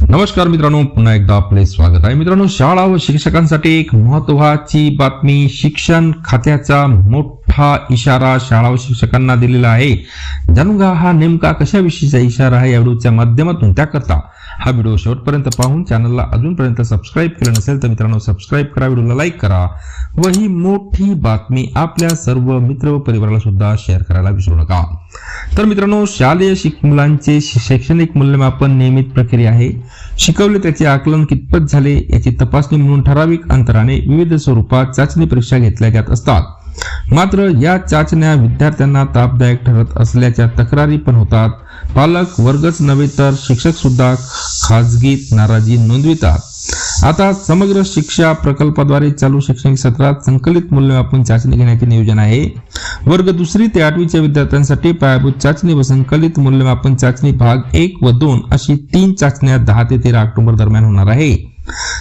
नमस्कार मित्रांनो पुन्हा एकदा आपले स्वागत आहे. मित्रांनो शाळा व शिक्षकांसाठी एक महत्वाची बातमी शिक्षण खात्याचा मोठा इशारा शाळा व शिक्षकांना दिलेला आहे. जाणून घ्या हा नेमका कशाविषयीचा इशारा आहे या व्हिडिओच्या माध्यमातून. त्याकरता हा व्हिडिओ शेवटपर्यंत पाहून चॅनलला अजूनपर्यंत सबस्क्राईब केलं नसेल तर मित्रांनो सबस्क्राईब करा व्हिडिओला लाईक करा. व ही मोठी बातमी आपल्या सर्व मित्र व परिवाराला सुद्धा शेअर करायला विसरू नका. तर मित्रांनो शालेय शिक मुलांचे शैक्षणिक मूल्यमापन नियमित प्रक्रिया आहे. शिकवले त्याचे आकलन कितपत झाले याची तपासणी म्हणून ठराविक अंतराने विविध स्वरूपात चाचणी परीक्षा घेतल्या जात असतात. मात्र या चाचण्या विद्यार्थ्यांना तापदायक ठरत असल्याच्या तक्रारी पण होतात. पालक वर्गच नव्हे तर शिक्षक सुद्धा खाजगीत नाराजी नोंदवितात. आता समग्र शिक्षा प्रकल्पाद्वारे चालू शैक्षणिक सत्रात संकलित मूल्यमापन चाचणी घेण्याचे नियोजन आहे. वर्ग दुसरी ते आठवीच्या विद्यार्थ्यांसाठी पायाभूत चाचणी व संकलित मूल्यमापन चाचणी भाग एक व दोन अशी तीन चाचण्या दहा ते तेरा ऑक्टोबर दरम्यान होणार आहे.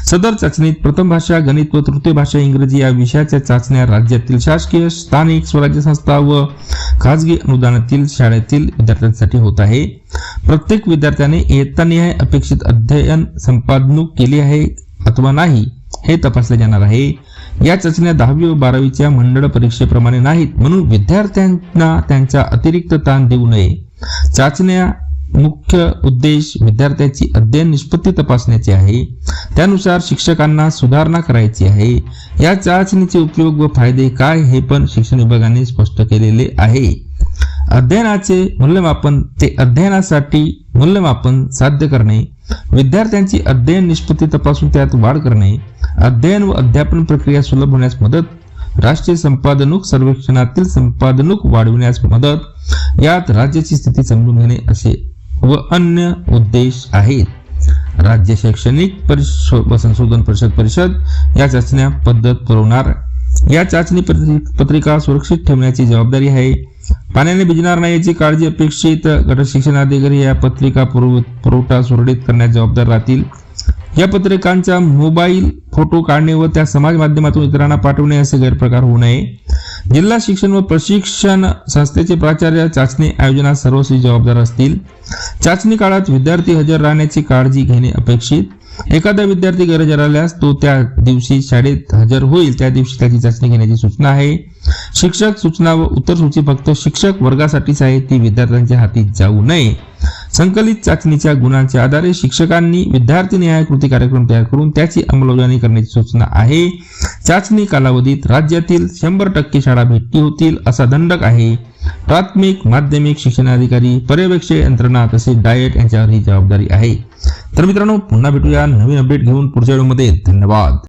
सदर चाचणीत प्रथम भाषा गणित व तृतीय भाषा इंग्रजी या विषयाच्या चाचण्या राज्यातील शासकीय स्थानिक स्वराज्य संस्था व खाजगी अनुदानातील शाळेतील विद्यार्थ्यांसाठी होत आहे. प्रत्येक विद्यार्थ्याने इयत्तानिहाय अपेक्षित अध्ययन संपादनूक केली आहे. अथवा नाही हे तपासले जाणार आहे. या चाचण्या दहावी व बारावीच्या मंडळ परीक्षेप्रमाणे नाहीत म्हणून विद्यार्थ्यांना त्यांचा अतिरिक्त ताण देऊ नये. चाचण्या मुख्य उद्देश विद्यार्थ्याची अध्ययन निष्पत्ती तपासण्याची आहे. त्यानुसार शिक्षकांना सुधारणा करायची आहे. या चाचणीचे उपयोग व फायदे काय हे पण शिक्षण विभागाने स्पष्ट केलेले आहे. अध्ययनाचे मूल्यमापन ते अध्ययनासाठी मूल्यमापन साध्य करणे विद्यार्थ्यांची अध्ययन निष्पत्ती तपासून त्यात वाढ करणे अध्ययन व अध्यापन प्रक्रिया सुलभ होण्यास मदत राष्ट्रीय संपादनूक सर्वेक्षणातील संपादनूक वाढविण्यास मदत यात राज्याची स्थिती समजून घेणे असे व अन्य उद्देश आहेत. राज्य शैक्षणिक परिशो व संशोधन परिषद परिषद या चाचण्या पद्धत पुरवणार. या चाचणी पत्रिका सुरक्षित ठेवण्याची जबाबदारी आहे. पाण्याने भिजणार नाही याची काळजी अपेक्षित गट शिक्षणाधिकारी या पत्रिका पुरव- पुरवठा सुरळीत करण्यास जबाबदार राहतील. या पत्रिकांचा मोबाईल फोटो काढणे व त्या समाज माध्यमातून इतरांना पाठवणे असे गैरप्रकार होऊ नये. जिल्हा शिक्षण व प्रशिक्षण संस्थेचे प्राचार्य चाचणी आयोजनात सर्वस्वी जबाबदार असतील. चाचणी काळात विद्यार्थी हजर राहण्याची काळजी घेणे अपेक्षित. एखादा विद्यार्थी गरज आल्यास तो त्या दिवशी शाळेत हजर होईल. त्या दिवशी त्याची चाचणी घेण्याची सूचना आहे. शिक्षक सूचना व उत्तर सूची फक्त शिक्षक वर्गासाठीच आहे. ती विद्यार्थ्यांच्या हाती जाऊ नये. संकलित चाचणीच्या गुणांच्या आधारे शिक्षकांनी विद्यार्थी न्याय कृती कार्यक्रम तयार करून त्याची अंमलबजावणी करण्याची सूचना आहे. चाचणी कालावधीत राज्यातील शंभर टक्के शाळा भेटी होतील असा दंडक आहे. प्राथमिक माध्यमिक शिक्षणाधिकारी पर्यवेक्षक यंत्रणा तसेच डाएट यांच्यावर ही जबाबदारी आहे. तर मित्रांनो पुन्हा भेटूया नवीन अपडेट घेऊन पुढच्या व्हिडिओमध्ये. धन्यवाद.